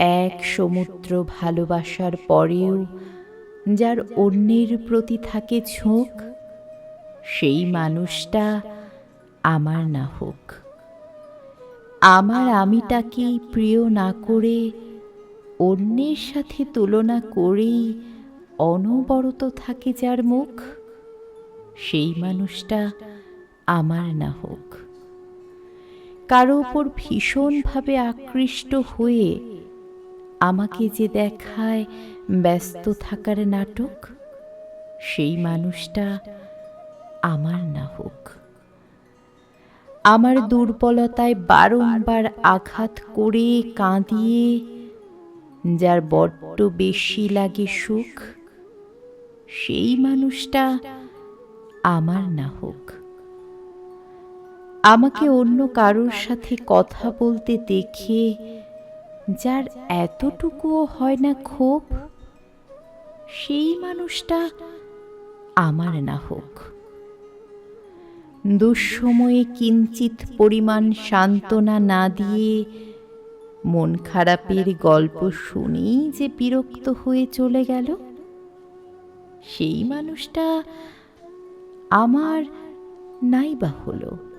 এক সমুদ্র ভালোবাসার পরেও যার অন্যের প্রতি থাকে ঝোঁক, সেই মানুষটা আমার না হোক। আমার আমিটাকে প্রিয় না করে, অন্যের সাথে তুলনা করেই অনবরত থাকে যার মুখ, সেই মানুষটা আমার না হোক। কারও ওপর ভীষণভাবে আকৃষ্ট হয়ে আমাকে যে দেখায় ব্যস্ত থাকার নাটক, সেই মানুষটা আমার না হোক। আমার দুর্বলতায় বারংবার আঘাত করে কাঁদিয়ে, যার বড্ড বেশি লাগে সুখ, সেই মানুষটা আমার না হোক। আমাকে অন্য কারোর সাথে কথা বলতে দেখে যার এতটুকুও হয় না ক্ষোভ, সেই মানুষটা আমার না হোক। দুঃসময়ে কিঞ্চিত পরিমাণ সান্ত্বনা না দিয়ে মন খারাপের গল্প শুনেই যে বিরক্ত হয়ে চলে গেল, সেই মানুষটা আমার নাইবা হলো।